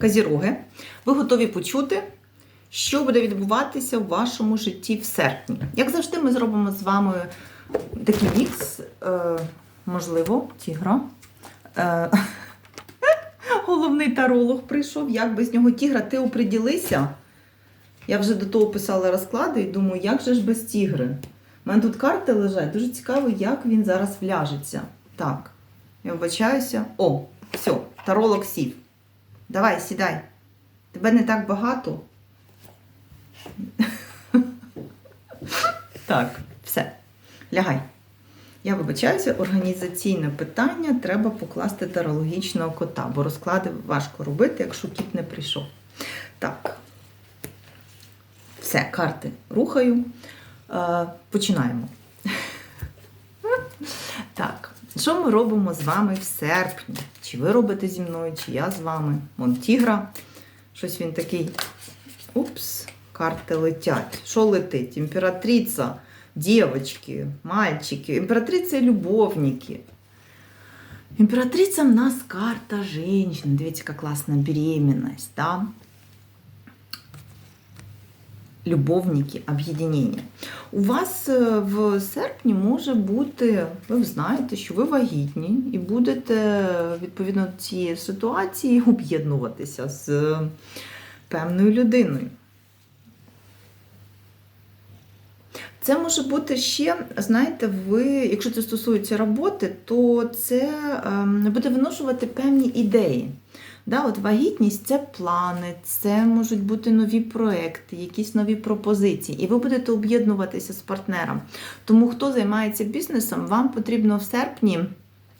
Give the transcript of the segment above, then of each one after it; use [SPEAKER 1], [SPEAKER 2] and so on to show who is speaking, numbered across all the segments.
[SPEAKER 1] Казіроги, ви готові почути, що буде відбуватися в вашому житті в серпні. Як завжди, ми зробимо з вами такий мікс, е, можливо, тігра. Е, головний таролог прийшов, як без нього тігра, ти оприділися. Я вже до того писала розклади і думаю, як же ж без тігри? У мене тут карти лежать. Дуже цікаво, як він зараз вляжеться. Так, я вбачаюся. О, все, таролог сів. Давай, сідай. Тебе не так багато. Так, все. Лягай. Я вибачаюся, організаційне питання треба покласти тарологічного кота, бо розклади важко робити, якщо кіт не прийшов. Так. Все, карти рухаю. Е, починаємо. Так, що ми робимо з вами в серпні? Чи ви робите зі мною, чи я з вами? Вон тігра. Щось він такий. Упс, карти летять. Що летить? Імператриця, дівчатки, мальчики. Імператриця любовники. Імператриця в нас карта женщин. Дивіться, яка класна беременность, да? Любовники, об'єднання. У вас е, в серпні може бути, ви знаєте, що ви вагітні і будете відповідно цієї ситуації об'єднуватися з певною людиною. Це може бути ще, знаєте, ви, якщо це стосується роботи, то це ем, буде виношувати певні ідеї. Да, от Вагітність це плани, це можуть бути нові проекти, якісь нові пропозиції. І ви будете об'єднуватися з партнером. Тому, хто займається бізнесом, вам потрібно в серпні.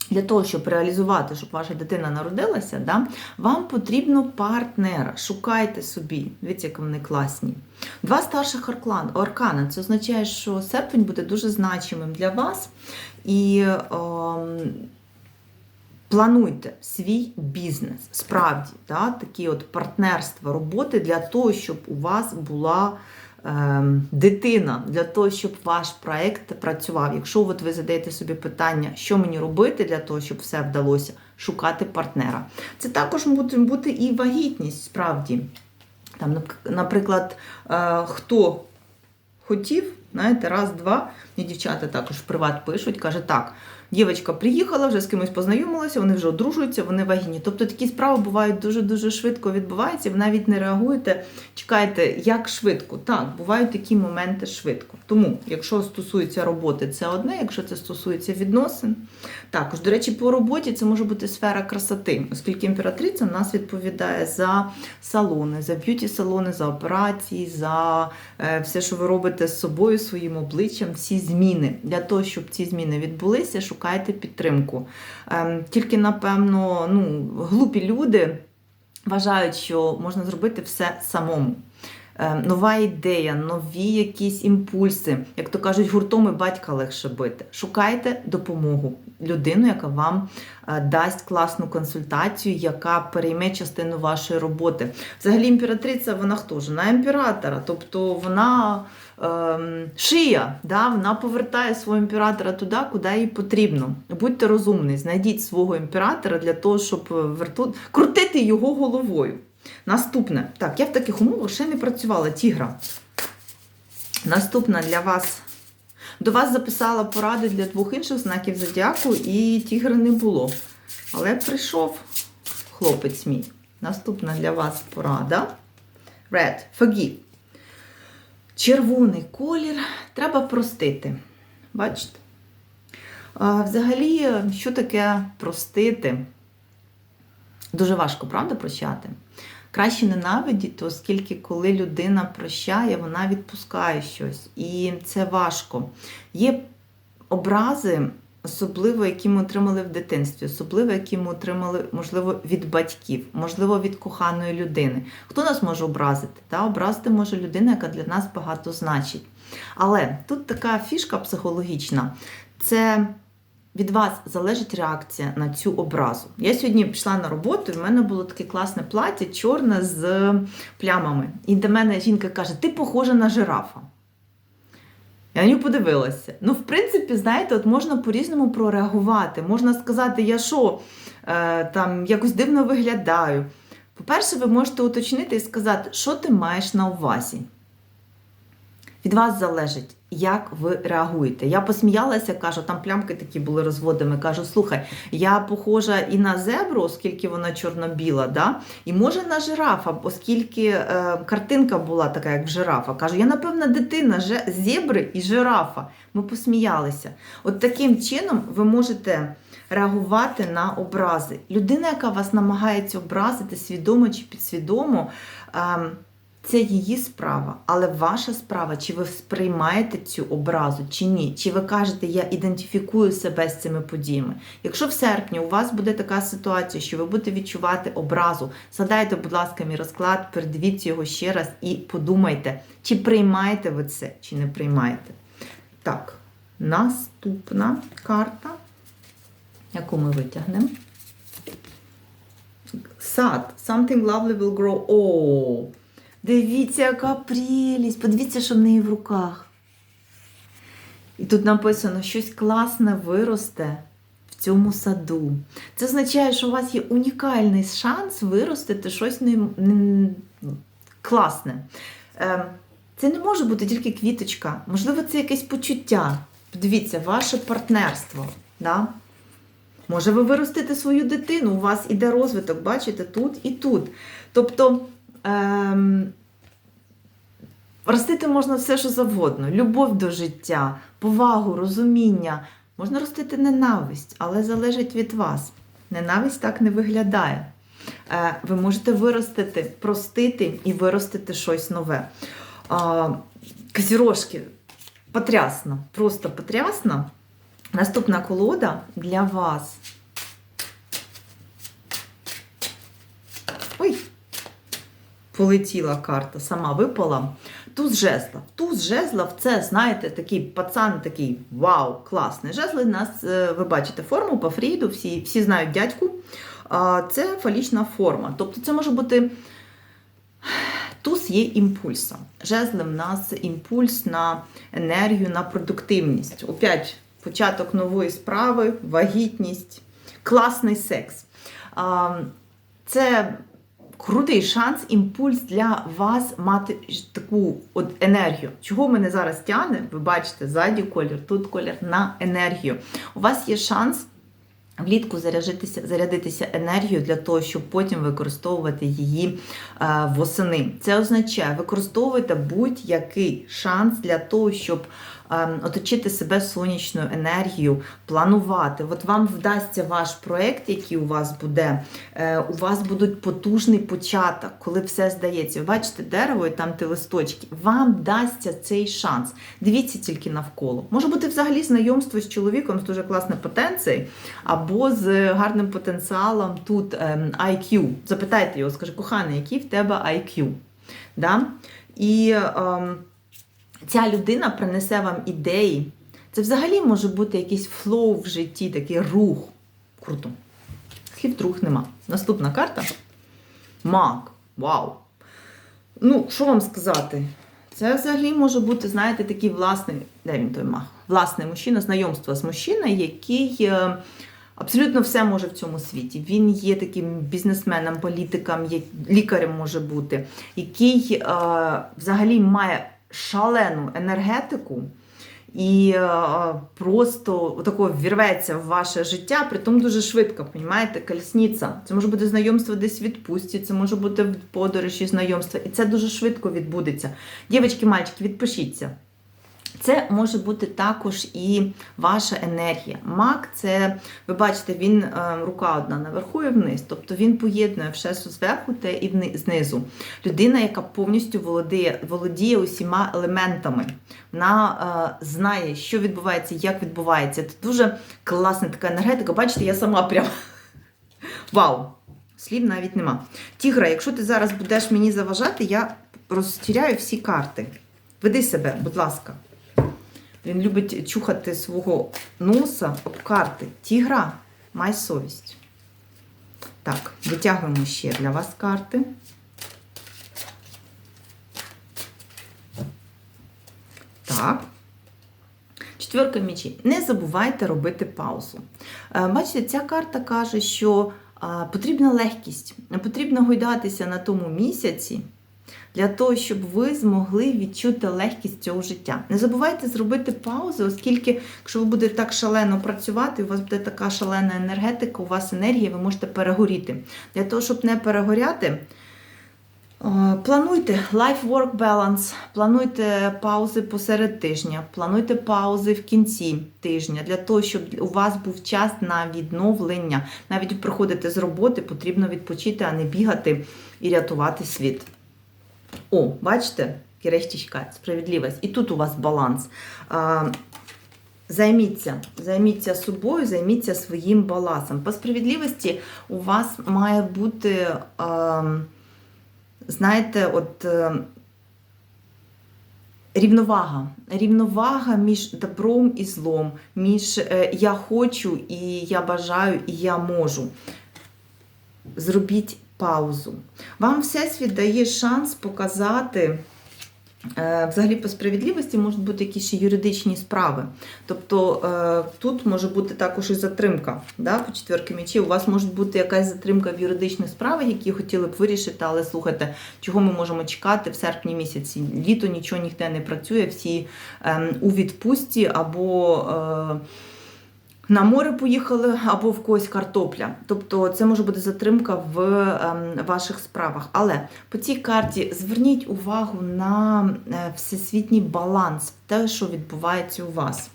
[SPEAKER 1] Для того, щоб реалізувати, щоб ваша дитина народилася, да, вам потрібно партнера. Шукайте собі. Дивіться, як вони класні. Два старших аркана. Це означає, що серпень буде дуже значимим для вас. І ем, плануйте свій бізнес. Справді, да, такі от партнерства роботи для того, щоб у вас була ем, дитина, для того, щоб ваш проект працював. Якщо от ви задаєте собі питання, що мені робити для того, щоб все вдалося, шукати партнера. Це також може бути і вагітність, справді. Там, Наприклад, е, хто хотів, знаєте, раз-два, і дівчата також в приват пишуть, каже, так. Дівчинка приїхала, вже з кимось познайомилася, вони вже одружуються, вони вагітні. Тобто такі справи бувають дуже-дуже швидко відбуваються, ви навіть не реагуєте, чекаєте, як швидко. Так, бувають такі моменти швидко. Тому, якщо стосується роботи, це одне, якщо це стосується відносин. Також, до речі, по роботі це може бути сфера красоти, оскільки імператриця в нас відповідає за салони, за б'юті-салони, за операції, за е, все, що ви робите з собою, своїм обличчям, всі зміни. Для того, щоб ці зміни відбулися, шукайте підтримку. Ем, тільки, напевно, ну, глупі люди вважають, що можна зробити все самому. Ем, нова ідея, нові якісь імпульси. Як то кажуть, гуртом і батька легше бити. Шукайте допомогу, людину, яка вам е, дасть класну консультацію, яка перейме частину вашої роботи. Взагалі, імператриця, вона хто ж? Імператора, тобто вона шия, да? вона повертає свого імператора туди, куди їй потрібно. Будьте розумні, знайдіть свого імператора для того, щоб верту... крутити його головою. Наступне. Так, я в таких умовах ще не працювала тігра. Наступна для вас. До вас записала поради для двох інших знаків зодіаку, і тігра не було. Але прийшов хлопець мій. Наступна для вас порада. Red, forgive. Червоний колір. Треба простити. Бачите? А, Взагалі, що таке простити? Дуже важко, правда, прощати? Краще ненавидіти, оскільки коли людина прощає, вона відпускає щось. І це важко. Є образи, особливо, які ми отримали в дитинстві, особливо, які ми отримали, можливо, від батьків, можливо, від коханої людини. Хто нас може образити? Та? Образити може людина, яка для нас багато значить. Але тут така фішка психологічна. Це від вас залежить реакція на цю образу. Я сьогодні пішла на роботу, і в мене було таке класне плаття, чорне з плямами. І до мене жінка каже: Ти похожа на жирафа. Я на нього подивилася. Ну, в принципі, знаєте, от можна по-різному прореагувати. Можна сказати, я що, е, там якось дивно виглядаю. По-перше, ви можете уточнити і сказати, що ти маєш на увазі. Від вас залежить, як ви реагуєте. Я посміялася, кажу, там плямки такі були розводами. Кажу, слухай, я похожа і на зебру, оскільки вона чорно-біла, да? і може на жирафа, оскільки е, картинка була така, як в жирафа. Кажу, я, напевно, дитина зебри і жирафа. Ми посміялися. От таким чином ви можете реагувати на образи. Людина, яка вас намагається образити, свідомо чи підсвідомо. Е, це її справа, але ваша справа, чи ви сприймаєте цю образу, чи ні. Чи ви кажете, я ідентифікую себе з цими подіями. Якщо в серпні у вас буде така ситуація, що ви будете відчувати образу, згадайте, будь ласка, мій розклад, передивіться його ще раз і подумайте, чи приймаєте ви це, чи не приймаєте. Так, наступна карта, яку ми витягнемо. Сад. Something lovely will grow. О, Дивіться, яка прелість. Подивіться, що в неї в руках. І тут написано, щось класне виросте в цьому саду. Це означає, що у вас є унікальний шанс виростити щось не, не, класне. Е, Це не може бути тільки квіточка. Можливо, це якесь почуття. Подивіться, ваше партнерство. Да? Може, ви виростите свою дитину, у вас іде розвиток, бачите, тут і тут. Тобто. Ем, ростити можна все, що завгодно: любов до життя, повагу, розуміння. Можна ростити ненависть, але залежить від вас. Ненависть так не виглядає. Е, ви можете виростити, простити і виростити щось нове. Е, Козірожки, потрясно, просто потрясно. Наступна колода для вас. Полетіла карта, сама випала. Туз жезла. Туз жезлов це, знаєте, такий пацан, такий вау, класний. Жезли нас, е, ви бачите, форму по Фріду, всі, всі знають дядьку. Це фалічна форма. Тобто це може бути. Туз є імпульсом. Жезли в нас імпульс на енергію, на продуктивність. Опять початок нової справи, вагітність, класний секс. Це крутий шанс, імпульс для вас мати таку от енергію. Чого мене зараз тягне? Ви бачите, ззаді колір, тут колір на енергію. У вас є шанс. Влітку зарядитися, зарядитися енергією для того, щоб потім використовувати її е, восени. Це означає, використовуйте будь-який шанс для того, щоб е, оточити себе сонячною енергією, планувати. От вам вдасться ваш проєкт, який у вас буде, е, у вас будуть потужний початок, коли все здається. Бачите дерево і там ті листочки. Вам дасться цей шанс. Дивіться тільки навколо. Може бути взагалі знайомство з чоловіком з дуже класною потенцією, або з гарним потенціалом тут ем, IQ. Запитайте його, скажи, коханий, який в тебе IQ? Да? І ем, ця людина принесе вам ідеї. Це взагалі може бути якийсь флоу в житті, такий рух. Круто. Слів рух нема. Наступна карта. Мак. Вау. Ну, що вам сказати? Це взагалі може бути, знаєте, такий власний, де він той мах? Власний мужчина, знайомство з мужчиною, який е, абсолютно все може в цьому світі. Він є таким бізнесменом, політиком, лікарем може бути, який е, взагалі має шалену енергетику. І е, просто тако вірветься в ваше життя, притом дуже швидко, понімаєте, колісниця. Це може бути знайомство десь в відпустці, це може бути в подорожі знайомства. І це дуже швидко відбудеться. Дівчатки, мальчики, відпишіться. Це може бути також і ваша енергія. Мак це, ви бачите, він е, рука одна наверху і вниз. Тобто він поєднує все зверху та і знизу. Людина, яка повністю володіє, володіє усіма елементами. Вона е, знає, що відбувається, як відбувається. Це дуже класна така енергетика. Бачите, я сама прям вау! Слів навіть нема. Тігра, якщо ти зараз будеш мені заважати, я розтіряю всі карти. Веди себе, будь ласка. Він любить чухати свого носа об карти. Тігра, май совість. Так, витягуємо ще для вас карти. Так. Четверка мечей. Не забувайте робити паузу. Е, Бачите, ця карта каже, що Потрібна легкість, потрібно гойдатися на тому місяці для того, щоб ви змогли відчути легкість цього життя. Не забувайте зробити паузу, оскільки, якщо ви будете так шалено працювати, у вас буде така шалена енергетика, у вас енергія, ви можете перегоріти. Для того, щоб не перегоряти, е, Плануйте life-work balance, плануйте паузи посеред тижня, плануйте паузи в кінці тижня для того, щоб у вас був час на відновлення. Навіть приходите з роботи, потрібно відпочити, а не бігати і рятувати світ. О, бачите, Gerechtigkeit, справедливість. І тут у вас баланс. Займіться, займіться собою, займіться своїм балансом. По справедливості у вас має бути. Знаєте, от е, рівновага. Рівновага між добром і злом, між е, я хочу і я бажаю, і я можу. Зробіть паузу. Вам Всесвіт дає шанс показати. Е, Взагалі, по справедливості можуть бути якісь ще юридичні справи. Тобто е, тут може бути також і затримка. Да, По четверки мечів у вас може бути якась затримка в юридичних справах, які хотіли б вирішити, але слухайте, чого ми можемо чекати в серпні місяці. Літо нічого ніде не працює, всі е, у відпустці або. На море поїхали або в когось картопля. Тобто це може бути затримка в ем, ваших справах. Але по цій карті зверніть увагу на е, всесвітній баланс, те, що відбувається у вас.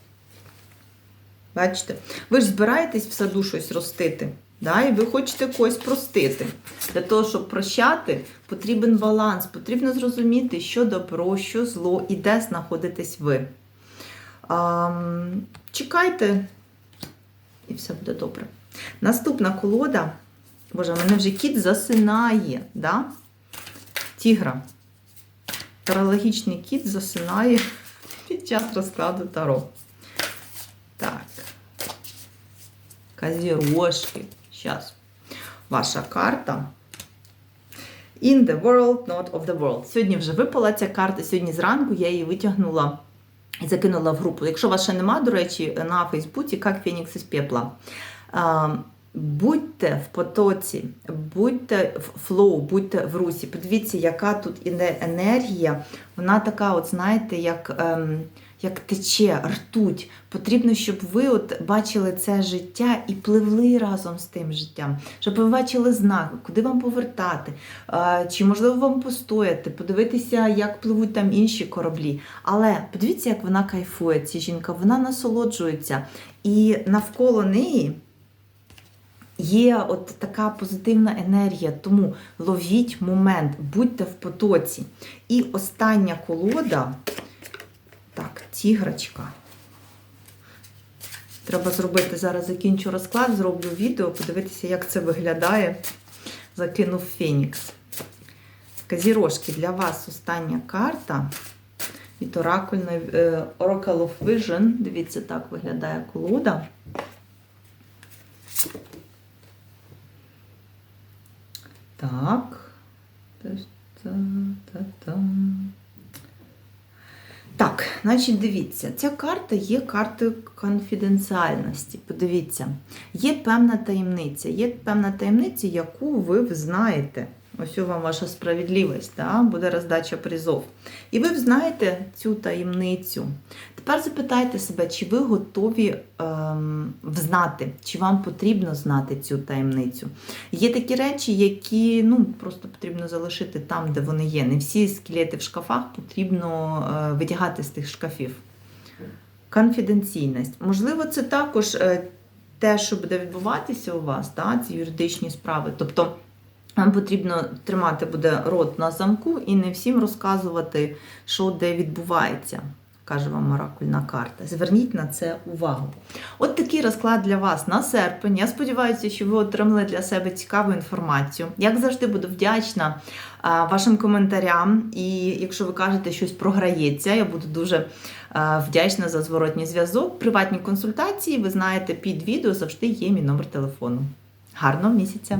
[SPEAKER 1] Бачите? Ви ж збираєтесь в саду щось ростити. Да? І ви хочете когось простити. Для того, щоб прощати, потрібен баланс, потрібно зрозуміти, що добро, що зло і де знаходитесь ви. Ем, чекайте і все буде добре. Наступна колода, боже, мене вже кіт засинає, да? Тігра. Тарологічний кіт засинає під час розкладу таро. Так. Козірожки. Зараз. Ваша карта. In the world, not of the world. Сьогодні вже випала ця карта. Сьогодні зранку я її витягнула закинула в групу. Якщо вас ще нема, до речі, на Фейсбуці, як Фенікс із пепла. Будьте в потоці, будьте в флоу, будьте в русі. Подивіться, яка тут іде енергія. Вона така, от знаєте, як ем, як тече, ртуть. Потрібно, щоб ви от бачили це життя і пливли разом з тим життям, щоб ви бачили знак, куди вам повертати, е, чи можливо вам постояти, подивитися, як пливуть там інші кораблі. Але подивіться, як вона кайфує, ця жінка, вона насолоджується. І навколо неї. Є от така позитивна енергія, тому ловіть момент, будьте в потоці. І остання колода, так, тіграчка. Треба зробити, зараз закінчу розклад, зроблю відео, подивитися, як це виглядає. Закинув Фенікс. Казірожки, для вас остання карта. Від оракульної Oracle of Vision. Дивіться, так виглядає колода. Так. Так, значить, дивіться, ця карта є картою конфіденціальності. Подивіться, є певна таємниця, є певна таємниця, яку ви знаєте. Ось вам ваша справедливість, да? буде роздача призов. І ви знаєте цю таємницю. Тепер запитайте себе, чи ви готові ем, взнати, чи вам потрібно знати цю таємницю. Є такі речі, які ну, просто потрібно залишити там, де вони є. Не всі скелети в шкафах потрібно е, витягати з тих шкафів. Конфіденційність. Можливо, це також е, те, що буде відбуватися у вас, да? ці юридичні справи. Тобто. Вам потрібно тримати буде рот на замку і не всім розказувати, що де відбувається, каже вам оракульна карта. Зверніть на це увагу. От такий розклад для вас на серпень. Я сподіваюся, що ви отримали для себе цікаву інформацію. Як завжди, буду вдячна вашим коментарям. І якщо ви кажете, щось програється, я буду дуже вдячна за зворотній зв'язок. Приватні консультації, ви знаєте, під відео завжди є мій номер телефону. Гарного місяця!